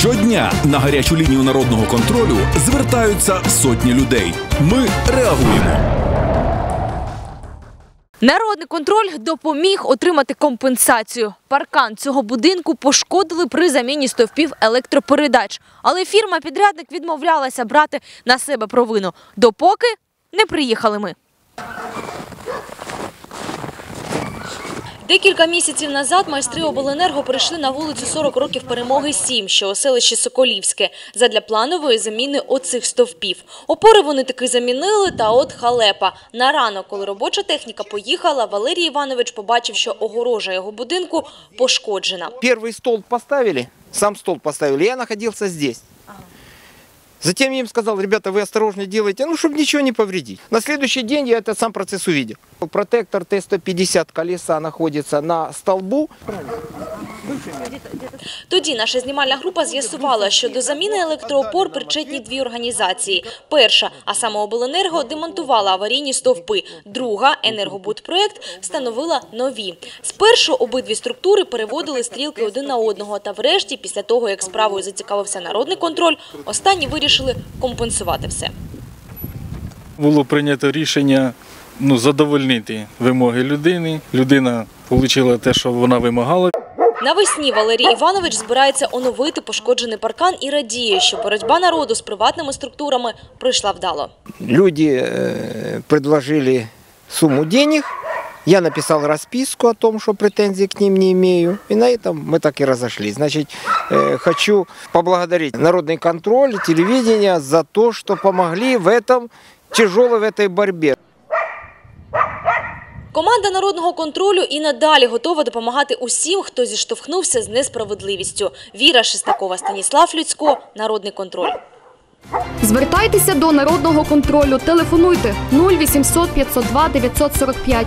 Щодня на гарячу лінію народного контролю звертаються сотні людей. Ми реагуємо. Народний контроль допоміг отримати компенсацію. Паркан цього будинку пошкодили при заміні стовпів електропередач. Але фірма-підрядник відмовлялася брати на себе провину, допоки не приїхали ми. Декілька місяців назад майстри обленерго прийшли на вулицю 40 років перемоги 7, що у селищі Соколівське, задля планової заміни оцих стовпів. Опори вони таки замінили, та от халепа. На ранок, коли робоча техніка поїхала, Валерій Іванович побачив, що огорожа його будинку пошкоджена. Первый столб поставили, сам столб поставили, я находился здесь. Затем я им сказал, ребята, вы осторожнее делайте, ну, чтобы ничего не повредить. На следующий день я этот сам процесс увидел. Протектор Т-150 колеса находится на столбу. Тоді наша знімальна група з'ясувала, що до заміни електроопор причетні дві організації. Перша, а саме обленерго, демонтувала аварійні стовпи. Друга, енергобудпроект, встановила нові. Спершу обидві структури переводили стрілки один на одного. Та врешті, після того, як справою зацікавився народний контроль, останні вирішили компенсувати все. було прийнято рішення ну, задовольнити вимоги людини. Людина отримала те, що вона вимагала. Навесні Валерій Іванович збирається оновити пошкоджений паркан і радіє, що боротьба народу з приватними структурами пройшла вдало. Люди э, предложили сумму денег. Я написал расписку о том, что претензий к ним не имею. И на этом мы так и разошлись. Значит, э, хочу поблагодарить народный контроль, телевидение за то, что помогли в этом тяжелой в этой борьбе. Команда народного контролю і надалі готова допомагати усім, хто зіштовхнувся з несправедливістю. Віра Шестакова, Станіслав Людсько, Народний контроль. Звертайтеся до народного контролю. Телефонуйте 0800 502 945.